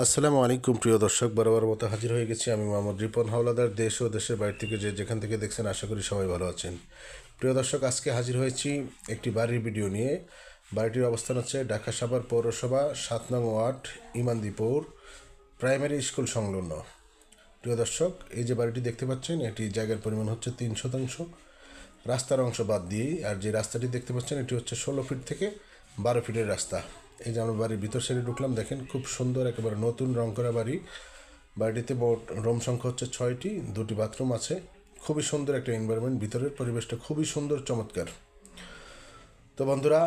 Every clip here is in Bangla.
আসসালামু আলাইকুম, প্রিয় দর্শক, বরাবর মতো হাজির হয়ে গেছি আমি মোহাম্মদ রিপন, হাওলাদার দেশ ও দেশের বাইরে থেকে যে যেখান থেকে দেখছেন, আশা করি সবাই ভালো আছেন। প্রিয় দর্শক, আজকে হাজির হয়েছি একটি বাড়ির ভিডিও নিয়ে। বাড়িটির অবস্থান হচ্ছে ঢাকা সাভার পৌরসভা, সাত নং ওয়ার্ড, ইমানদীপুর, প্রাইমারি স্কুল সংলগ্ন। প্রিয় দর্শক, এই যে বাড়িটি দেখতে পাচ্ছেন, এটি জায়গার পরিমাণ হচ্ছে তিন শতাংশ। রাস্তার অংশ বাদ দিয়েই, আর যে রাস্তাটি দেখতে পাচ্ছেন, এটি হচ্ছে ষোলো ফিট থেকে বারো ফিটের রাস্তা। এই যে আমার বাড়ির ভিতর সাইডে ঢুকলাম, দেখেন খুব সুন্দর একেবারে নতুন রং করা বাড়ি। বাড়িটিতে রুম সংখ্যা হচ্ছে ছয়টি, দুটি বাথরুম আছে। খুবই সুন্দর একটা এনভায়রনমেন্ট ভিতরের পরিবেশটা খুবই সুন্দর, চমৎকার। তো বন্ধুরা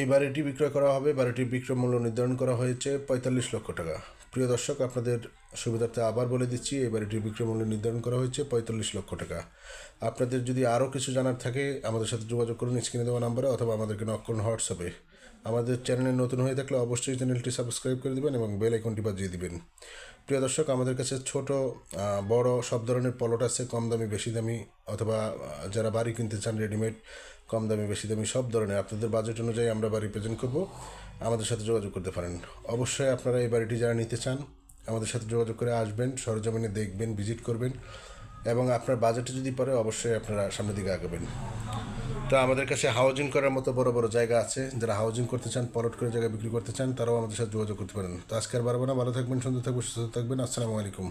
এই বাড়িটি বিক্রয় করা হবে বাড়িটির বিক্রয় মূল্য নির্ধারণ করা হয়েছে পঁয়তাল্লিশ লক্ষ টাকা। প্রিয় দর্শক, আপনাদের সুবিধার্থে আবার বলে দিচ্ছি এই বাড়িটির বিক্রয় মূল্য নির্ধারণ করা হয়েছে পঁয়তাল্লিশ লক্ষ টাকা। আপনাদের যদি আরও কিছু জানার থাকে, আমাদের সাথে যোগাযোগ করুন স্ক্রিনে দেওয়া নাম্বারে অথবা আমাদেরকে নক করুন হোয়াটসঅ্যাপে। আমাদের চ্যানেলে নতুন হয়ে থাকলে অবশ্যই চ্যানেলটি সাবস্ক্রাইব করে দেবেন এবং বেল আইকনটি বাজিয়ে দিবেন। প্রিয় দর্শক, আমাদের কাছে ছোট বড় সব ধরনের পলট আছে, কম দামি, বেশি দামি, অথবা যারা বাড়ি কিনতে চান রেডিমেড কম দামি, বেশি দামি, সব ধরনের আপনাদের বাজেট অনুযায়ী আমরা বাড়ি প্রেজেন্ট করব। আমাদের সাথে যোগাযোগ করতে পারেন। অবশ্যই আপনারা এই বাড়িটি যারা নিতে চান, আমাদের সাথে যোগাযোগ করে আসবেন, সরজমিনে দেখবেন ভিজিট করবেন, এবং আপনার বাজেটে যদি পড়ে, অবশ্যই আপনারা সামনের দিকে আগাবেন। তো আমাদের কাছে হাউজিং করার মতো বড় বড় জায়গা আছে। যারা হাউজিং করতে চান, পলট করে জায়গা বিক্রি করতে চান, তারাও আমাদের সাথে যোগাযোগ করতে পারেন। তো আজকে আর বারবার না। ভালো থাকবেন, সুন্দর থাকবেন, সুস্থ থাকবেন। আসসালামু আলাইকুম।